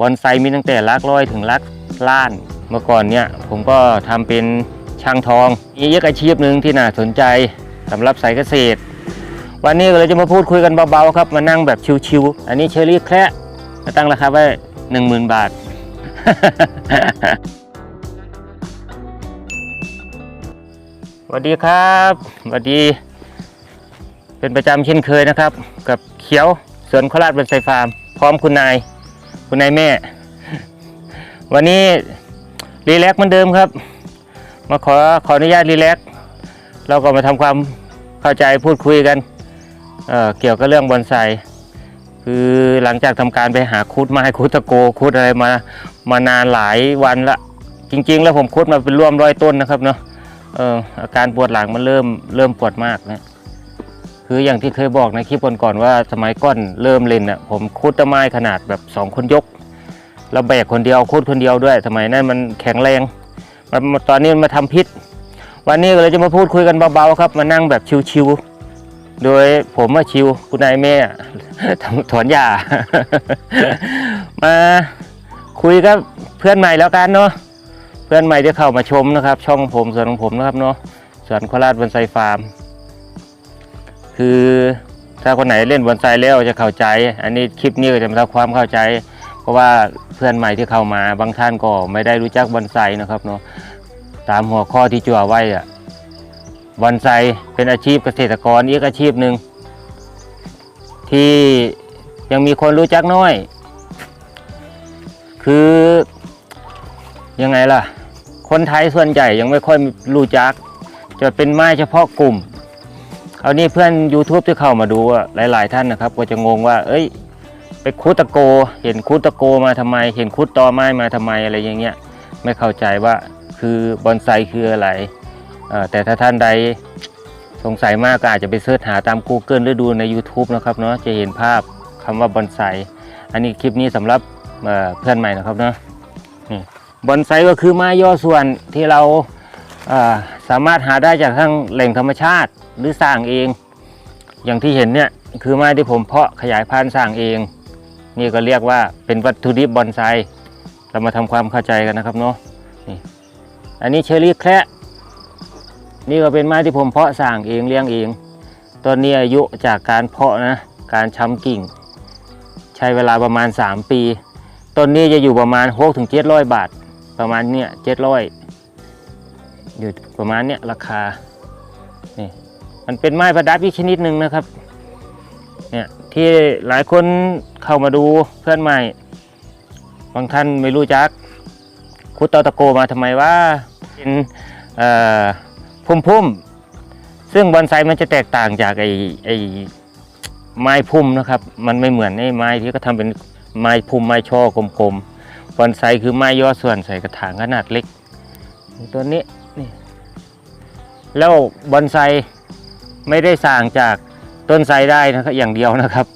บอนไซมีตั้งแต่ลักร้อยถึงลักล้าน เมื่อก่อนเนี่ยผมก็ทำเป็นช่างทองมีอีกอาชีพหนึ่งที่น่าสนใจสำหรับสายเกษตร วันนี้เลยจะมาพูดคุยกันเบาๆครับมานั่งแบบชิวๆอันนี้เชอรี่แคระมาตั้งราคาไว้หนึ่งหมื่นบาท สวัสดีครับสวัสดี เป็นประจำเช่นเคยนะครับ กับเขียวสวนโคราชบนไซฟาร์ม พร้อมคุณนาย คุณนายแม่ วันนี้รีแลกซ์เหมือนเดิมครับ มาขอขออนุญาตรีแลกเราก็มาทำความเข้าใจพูดคุยกันเเกี่ยวกับเรื่องบอนไซคือหลังจากทำการไปหาคุดไม้คุดตะโกคุดอะไรมามานานหลายวันละ จริง ๆ แล้วผมคุดมาเป็นร่วมร้อยต้นนะครับเนาะอออาการปวดหลังมันเริ่มเริ่มปวดมากนะ คืออย่างที่เคยบอกในคลิปก่อนๆว่าสมัยก่อนเริ่มเล่นอะผมคุดต้นไม้ขนาดแบบสองคนยกแล้วแบกคนเดียวคุดคนเดียวด้วย สมัยนั้นมันแข็งแรงมันตอนนี้มันมาทำพิษ วันนี้เลยจะมาพูดคุยกันเบาๆครับ มานั่งแบบชิวๆโดยผมว่าชิวคุณนายแม่ถอนหญ้ามาคุยกับเพื่อนใหม่แล้วกันเนาะเพื่อนใหม่ที่เข้ามาชมนะครับ ช่องผมสวนของผมนะครับเนาะสวนโคราชบนไซฟาร์ม คือถ้าคนไหนเล่นบอนไซแล้วจะเข้าใจ อันนี้คลิปนี้ก็จะมาทำความเข้าใจ เพราะว่าเพื่อนใหม่ที่เข้ามาบางท่านก็ไม่ได้รู้จักบอนไซนะครับเนาะตามหัวข้อที่จั่วไว้อะบอนไซเป็นอาชีพเกษตรกรอีกอาชีพหนึ่งที่ยังมีคนรู้จักน้อย คือยังไงล่ะ คนไทยส่วนใหญ่ยังไม่ค่อยรู้จัก จะเป็นไม้เฉพาะกลุ่ม ครานี้เพื่อน YouTube ที่เข้ามาดูอะหลาย ๆ ท่านนะครับ ก็จะงงว่า เอ้ย ไปคุดตะโก เห็นคุดตะโกมาทำไม เห็นคุดตอไม้มาทำไมอะไรอย่างเงี้ย ไม่เข้าใจว่าคือบอนไซคืออะไร แต่ถ้าท่านใดสงสัยมากก็อาจจะไปเสิร์ชหาตาม Google หรือดูใน YouTube นะครับเนาะจะเห็นภาพคำว่าบอนไซอันนี้คลิปนี้สำหรับเเพื่อนใหม่นะครับเนาะบอนไซก็คือไม้ย่อส่วนที่เราสามารถหาได้จากทั้งแหล่งธรรมชาติ หรือสร้างเอง อย่างที่เห็นเนี่ยคือไม้ที่ผมเพาะขยายพันธุ์สร้างเอง นี่ก็เรียกว่าเป็นวัตถุดิบบอนไซเรามาทำความเข้าใจกันนะครับเนาะนี่อันนี้เชอรี่แคระนี่ก็เป็นไม้ที่ผมเพาะสร้างเองเลี้ยงเองต้นนี้อายุจากการเพาะนะการช้ำกิ่ง ใช้เวลาประมาณ 3 ปีต้นนี้จะอยู่ประมาณ6ถึง700บาท ประมาณเนี้ย700อยอยู่ประมาณเนี้ยราคา มันเป็นไม้ประดับอีกชนิดหนึ่งนะครับ เนี่ยที่หลายคนเข้ามาดูเพื่อนใหม่ บางท่านไม่รู้จักคุดตอตะโกมาทำไมว่าเป็นพุ่มพุ่มๆซึ่งบอนไซมันจะแตกต่างจากไอ้ไอ้ไม้พุ่มนะครับ มันไม่เหมือนไอ้ไม้ที่เขาทำเป็นไม้พุ่มไม้ช่อกลมๆบอนไซคือไม้ย่อส่วนใส่กระถางขนาดเล็ก ตัวนี้นี่แล้วบอนไซ ไม่ได้สร้างจากต้นไทรได้นะครับอย่างเดียวนะครับ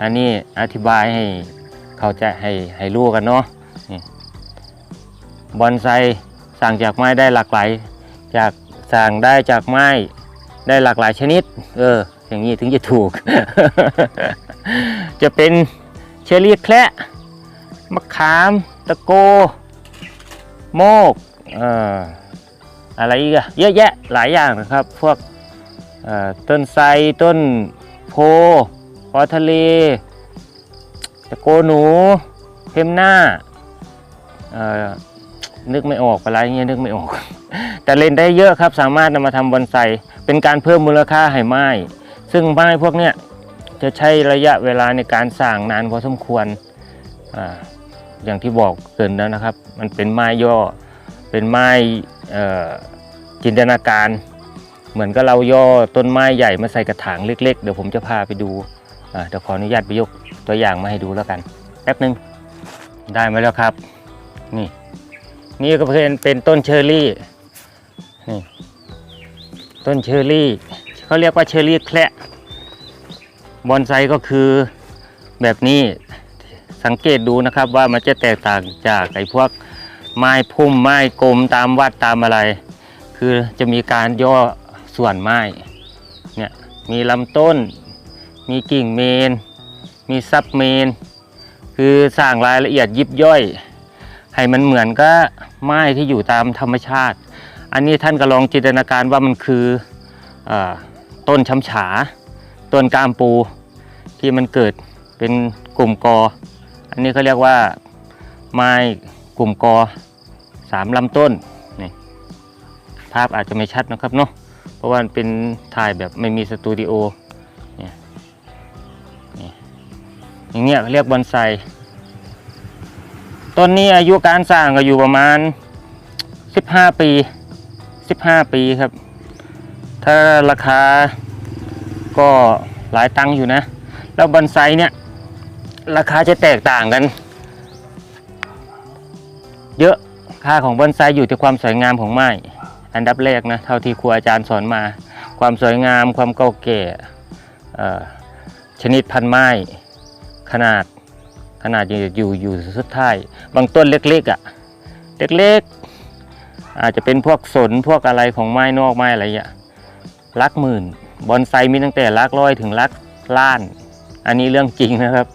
อันนี้อธิบายให้เข้าใจให้ให้รู้กันเนาะบอนไซสร้างจากไม้ได้หลากหลาย จากสร้างได้จากไม้ได้หลากหลายชนิด เออ อย่างนี้ถึงจะถูก จะเป็นเชอรี่แคระมะขามตะโก โมก เอ่ออะไรอีกอะเยอะแยะหลายอย่างนะครับ พวก ต้นไทรต้นโพพอทะเลตะโกหนูเทมหน้านึกไม่ออกอะไรเงี้ยนึกไม่ออก แต่เล่นได้เยอะครับสามารถนำมาทำบอนไซเป็นการเพิ่มมูลค่าให้ไม้ ซึ่งไม้พวกเนี้ยจะใช้ระยะเวลาในการสร้างนานพอสมควรออย่างที่บอกเกินแล้วนะครับ มันเป็นไม้ย่อเป็นไม้จินตนาการ เหมือนกับเราย่อต้นไม้ใหญ่มาใส่กระถางเล็ก ๆ เดี๋ยวผมจะพาไปดูเดี๋ยวขออนุญาตไปยกตัวอย่างมาให้ดูแล้วกันแป๊บหนึงได้มาแล้วครับ นี่ นี่ก็เป็นเป็นต้นเชอร์รี่นี่ต้นเชอร์รี่เขาเรียกว่าเชอร์รี่แคระบอนไซก็คือแบบนี้สังเกตดูนะครับว่ามันจะแตกต่างจากไอ้พวกไม้พุ่มไม้กลมตามวัดตามอะไร คือจะมีการย่อ ส่วนไม้เนี่ยมีลำต้น มีกิ่งเมน มีซับเมน คือสร้างรายละเอียดยิบย่อย ให้มันเหมือนกับไม้ที่อยู่ตามธรรมชาติ อันนี้ท่านก็ลองจินตนาการว่ามันคืออต้นช้ำฉา ต้นกามปูที่มันเกิดเป็นกลุ่มกอ อันนี้เขาเรียกว่าไม้กลุ่มกอสามลำต้นนี่ภาพอาจจะไม่ชัดนะครับเนาะ ราะว่าเป็นถ่ายแบบไม่มีสตูดิโอเนี่ยอย่างเงี้ยเขาเรียกบอนไซต้นนี้อายุการสร้างก็อยู่ประมาณ 15 ปี 15 ปีครับ ถ้าราคาก็หลายตังค์อยู่นะ แล้วบอนไซเนี่ยราคาจะแตกต่างกัน เยอะค่าของบอนไซอยู่ที่ความสวยงามของไม้ อันดับแรกนะเท่าที่ครูอาจารย์สอนมา ความสวยงามความเก่าแก่ชนิดพันธุ์ไม้ขนาดขนาดอยู่อยู่อยู่สุดท้าย บางต้นเล็กๆอะ่ะเล็กๆ อาจจะเป็นพวกสนพวกอะไรของไม้นอกไม้อะไรอย่างเงี้ยลักหมื่น บอนไซมีตั้งแต่ลักร้อยถึงลักล้าน อันนี้เรื่องจริงนะครับ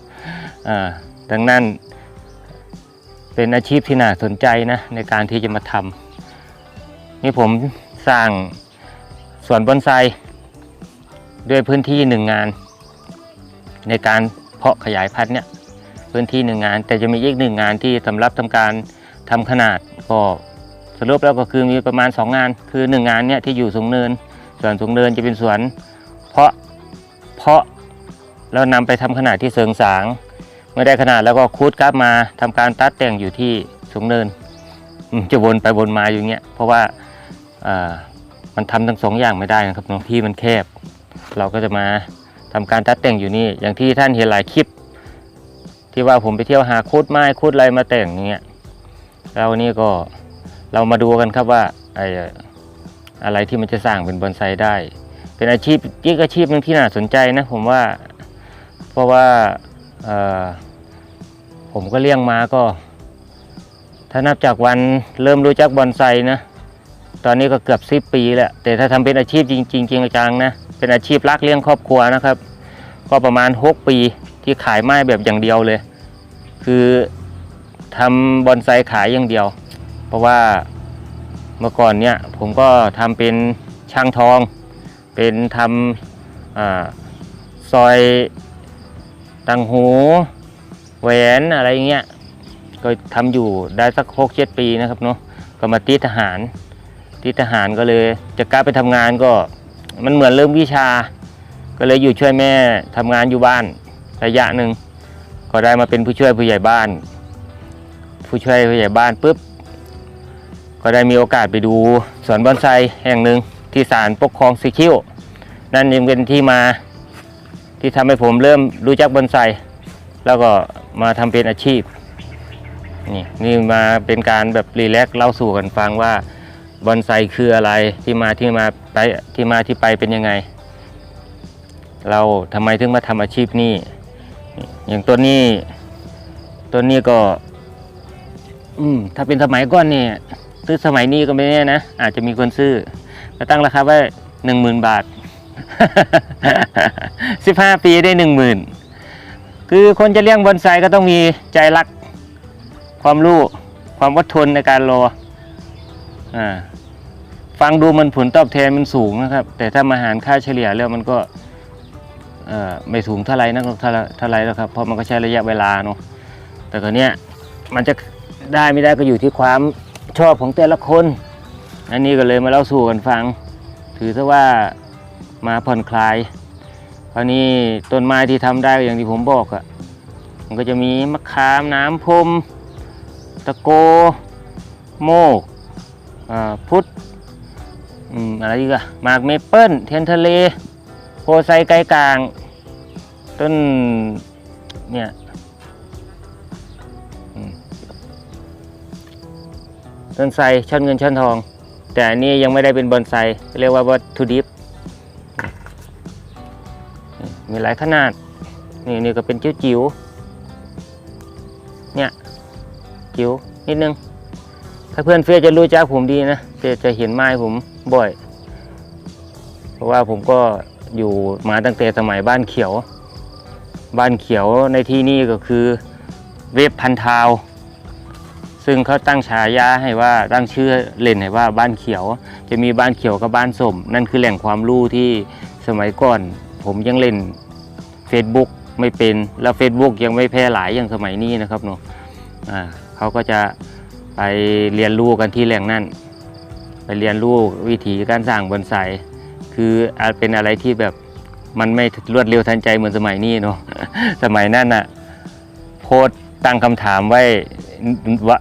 ดังนั้นเป็นอาชีพที่น่าสนใจนะในการที่จะมาทำ นี่ผมสร้างสวนบอนไซด้วยพื้นที่หนึ่งงาน ในการเพาะขยายพันธุ์เนี่ยพื้นที่หนึ่งงาน แต่จะมีอีกหนึ่งงานที่สำหรับทำการทำขนาดก็สรุปแล้วก็คือมีประมาณ 2 งาน คือ1งานเนี่ยที่อยู่สูงเนินส่วนสูงเนินจะเป็นสวน เพาะเพาะแล้วนำไปทำขนาดที่เสริงสาง เมื่อได้ขนาดแล้วก็คูดกลับมาทำการตัดแต่งอยู่ที่สูงเนินจะวนไปวนมาอยู่เงี้ยเพราะว่า มันทำทั้งสองอย่างไม่ได้นะครับน้องที่มันแคบ เราก็จะมาทำการตัดแต่งอยู่นี่ อย่างที่ท่านเห็นหลายคลิป ที่ว่าผมไปเที่ยวหาคูดไม้คูดอะไรมาแต่งอย่างเงี้ยแล้ววันนี้ก็เรามาดูกันครับว่าไออะไรที่มันจะสร้างเป็นบอนไซได้ เป็นอาชีพยิ่งอาชีพหนึงที่น่าสนใจนะผมว่า เพราะว่าผมก็เลี้ยงมาก็ ถ้านับจากวันเริ่มรู้จักบอนไซนะ ตอนนี้ก็เกือบสิบปีแล้ว แต่ถ้าทำเป็นอาชีพจริงๆจริงจังนะ เป็นอาชีพรักเลี้ยงครอบครัวนะครับ ก็ประมาณ6ปีที่ขายไม้แบบอย่างเดียวเลย คือทำบอนไซขายอย่างเดียว เพราะว่าเมื่อก่อนเนี่ยผมก็ทำเป็นช่างทอง เป็นทำอซอยตังหูแหวนอะไรเงี้ยก็ทำอยู่ได้สักหกเจ็ดปีนะครับเนาะก็มาติดทหาร ติดทหารก็เลยจะกลับไปทำงานก็มันเหมือนเริ่มวิชา ก็เลยอยู่ช่วยแม่ทำงานอยู่บ้านระยะหนึ่งก็ได้มาเป็นผู้ช่วยผู้ใหญ่บ้าน ผู้ช่วยผู้ใหญ่บ้านปุ๊บก็ได้มีโอกาสไปดูสวนบอนไซแห่งหนึ่งที่ศาลปกครองสีคิ้วนั่นยังเป็นที่มาที่ทำให้ผมเริ่มรู้จักบอนไซแล้วก็มาทำเป็นอาชีพนี่นี่มาเป็นการแบบรีแลกซ์เล่าสู่กันฟังว่า บอนไซคืออะไรที่มาที่มาไปที่มาที่ไปเป็นยังไง เราทำไมถึงมาทำอาชีพนี้ อย่างตัวนี้ตัวนี้ก็ อืมถ้าเป็นสมัยก่อนนี่ซื้อสมัยนี้ก็ไม่แน่นะ อาจจะมีคนซื้อก็ตั้งราคาไว้หนึ่งหมื่นบาทสิบห้าปีได้หนึ่งหมื่นคือคนจะเลี้ยงบอนไซก็ต้องมีใจรัก ความรู้ ความอดทนในการรออ่า ฟังดูมันผลตอบแทนมันสูงนะครับ แต่ถ้ามาหารค่าเฉลี่ยแล้วมันก็ไม่สูงเท่าไรนะเท่าไรเท่าไรแล้วครับเพราะมันก็ใช้ระยะเวลาเนาะแต่ตอนเนี้ยมันจะได้ไม่ได้ก็อยู่ที่ความชอบของแต่ละคนอันนี้ก็เลยมาเล่าสู่กันฟัง ถือซะว่ามาผ่อนคลายคราวนี้ต้นไม้ที่ทำได้อย่างที่ผมบอกอะ่ะมันก็จะมีมะขามน้ำพรมตะโกโมกพุทธ อืมอะไรอีกอะหมากเมเปิลเทียนทะเล โพไซไกลกลาง ต้นเนี่ยต้นไทรช่อนเงินช่อนทอง แต่อันนี้ยังไม่ได้เป็นบอนไซเรียกว่าวัตถุดิบมีหลายขนาด นี่นี่ก็เป็นจิ๋วจิ๋วๆเนี่ยจิ๋วนิดนึง ถ้าเพื่อนเฟียจะรู้จักผมดีนะจะจะเห็นไม้ผม บ่อย เพราะว่าผมก็อยู่มาตั้งแต่สมัยบ้านเขียว บ้านเขียวในที่นี่ก็คือเวฟพันทาว ซึ่งเขาตั้งฉายาให้ว่าตั้งชื่อเล่นให้ว่าบ้านเขียว จะมีบ้านเขียวกับบ้านสม นั่นคือแหล่งความรู้ที่สมัยก่อน ผมยังเล่น Facebook ไม่เป็นแล้ว Facebook ยังไม่แพร่หลายอย่างสมัยนี้นะครับเนาะอ่าเขาก็จะไปเรียนรู้กันที่แหล่งนั่น ไปเรียนรู้วิธีการสร้างบอนไซคืออาจเป็นอะไรที่แบบมันไม่รวดเร็วทันใจเหมือนสมัยนี้เนาะสมัยนั้นน่ะโพสตั้งคำถามไว้ว,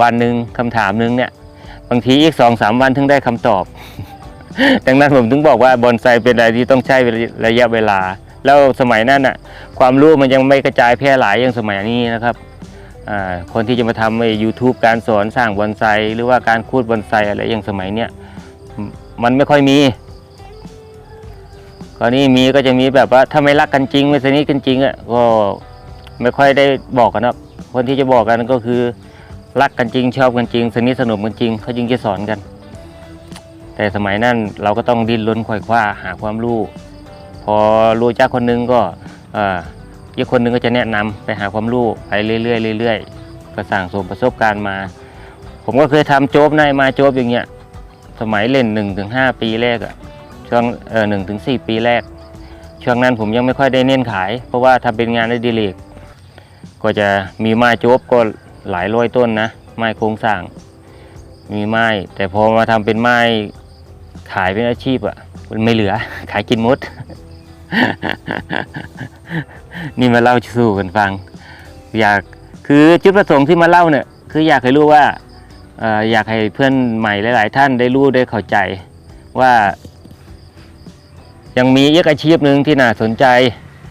วันหนึ่งคำถามหนึงเนี่ย บางทีอีกสองสามวันถึงได้คำตอบ ดังนั้นผมถึงบอกว่าบอนไซเป็นอะไรที่ต้องใช้ระยะเวลา แล้วสมัยนั้นน่ะความรู้มันยังไม่กระจายแพร่หลายอย่างสมัยนี้นะครับ คนที่จะมาทำไอ้ยูทูบการสอนสร้างบอนไซหรือว่าการคูดบอนไซอะไรอย่างสมัยเนี้ยมันไม่ค่อยมีกรณีมีก็จะมีแบบว่าถ้าไม่รักกันจริง ไม่สนิทกันจริงอะก็ไม่ค่อยได้บอกกันนะคนที่จะบอกกันก็คือรักกันจริง ชอบกันจริง สนิทสนมกันจริงเขาจึงจะสอนกัน แต่สมัยนั้นเราก็ต้องดิ้นรนขวายคว้าหาความรู้ พอรู้จักคนหนึงก็อ่า อีกคนหนึงก็จะแนะนำไปหาความรู้ไปเรื่อยๆเรื่อยๆก็สั่งสมประสบการณ์มา ผมก็เคยทำโจ๊บนายมาโจ๊บอย่างเงี้ยสมัยเล่น1นถึงหปีแรกอะช่วงเออหนึ่งถึงสปีแรก ช่วงนั้นผมยังไม่ค่อยได้เน้นขาย เพราะว่าทำเป็นงานอดิเรกก็จะมีไม้โจ๊บก็หลายร้อยต้นนะไม้โครงสร้าง มีไม้ แต่พอมาทำเป็นไม้ขายเป็นอาชีพอะมันไม่เหลือขายกินมด นี่มาเล่าสู่กันฟัง อยากคือจุดประสงค์ที่มาเล่าเนี่ย คืออยากให้รู้ว่าออยากให้เพื่อนใหม่หลาย ๆ ท่านได้รู้ได้เข้าใจว่า ยังมีอีกอาชีพหนึ่งที่น่าสนใจ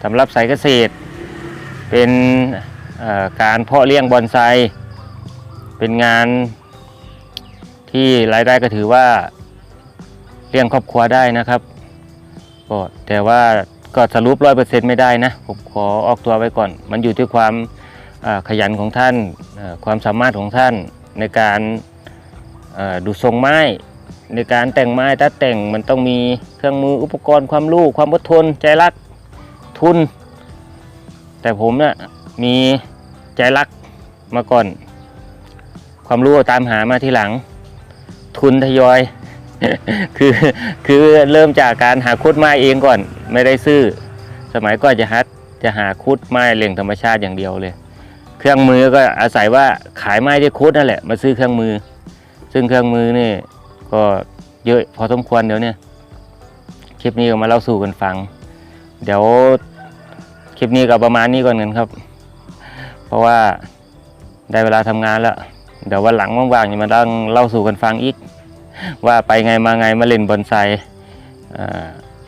สำหรับสายเกษตร เป็นการเพาะเลี้ยงบอนไซเป็นงานที่รายได้ก็ถือว่าเลี้ยงครอบครัวได้นะครับ ก็แต่ว่าก็สรุปร้อยเปอร์เซ็นต์ไม่ได้นะ ผมขอออกตัวไว้ก่อน มันอยู่ที่ความขยันของท่าน ความสามารถของท่านในการดูทรงไม้ ในการแต่งไม้ถ้าแต่งมันต้องมีเครื่องมืออุปกรณ์ความรู้ความอดทน ใจรักทุน แต่ผมเนะ่ะมีใจรักมาก่อน ความรู้ตามหามาทีหลัง ทุนทยอย คือคือเริ่มจากการหาคุดไม้เองก่อนไม่ได้ซื้อ สมัยก่อนจะฮัดจะหาคุดไม้เลี้ยงธรรมชาติอย่างเดียวเลย เครื่องมือก็อาศัยว่าขายไม้ที่คุดนั่นแหละมาซื้อเครื่องมือ ซึ่งเครื่องมือนี่ก็เยอะพอสมควรเดี๋ยวเนี้คลิปนี้ก็มาเล่าสู่กันฟัง เดี๋ยวคลิปนี้ก็ประมาณนี้ก่อนกันครับ เพราะว่าได้เวลาทำงานแล้ว เดี๋ยววันหลังว่างๆจะมาดังเล่าสู่กันฟังอีก ว่าไปไงมาไงมาเล่นบอนไซ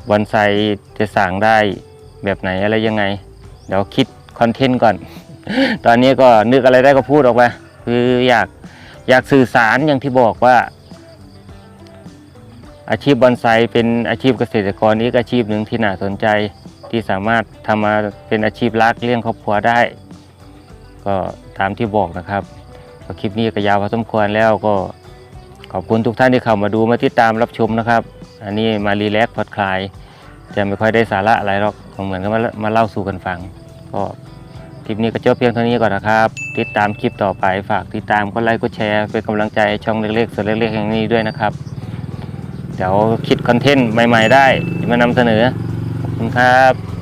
บอนไซจะสั่งได้แบบไหนอะไรยังไง เดี๋ยวคิดคอนเทนต์ก่อน ตอนนี้ก็นึกอะไรได้ก็พูดออกมาคืออยากอยากสื่อสารอย่างที่บอกว่า อาชีพบอนไซเป็นอาชีพเกษตรกรอีกอาชีพหนึ่งที่น่าสนใจที่สามารถทำมาเป็นอาชีพรักเลี้ยงครอบครัวได้ ก็ตามที่บอกนะครับคลิปนี้ก็ยาวพอสมควรแล้วก็ ขอบคุณทุกท่านที่เข้ามาดูมาติดตามรับชมนะครับ อันนี้มารีแลกซ์ผ่อนคลาย จะไม่ค่อยได้สาระอะไรหรอกเหมือนกับมามาเล่าสู่กันฟัง ก็คลิปนี้ก็จบเพียงเท่านี้ก่อนนะครับ ติดตามคลิปต่อไปฝากติดตามกดไลค์กดแชร์เป็นกำลังใจช่องเล็กๆส่วนเล็กๆแห่งนี้ด้วยนะครับ เดี๋ยวคิดคอนเทนต์ใหม่ ๆ ได้มานำเสนอขอบคุณครับ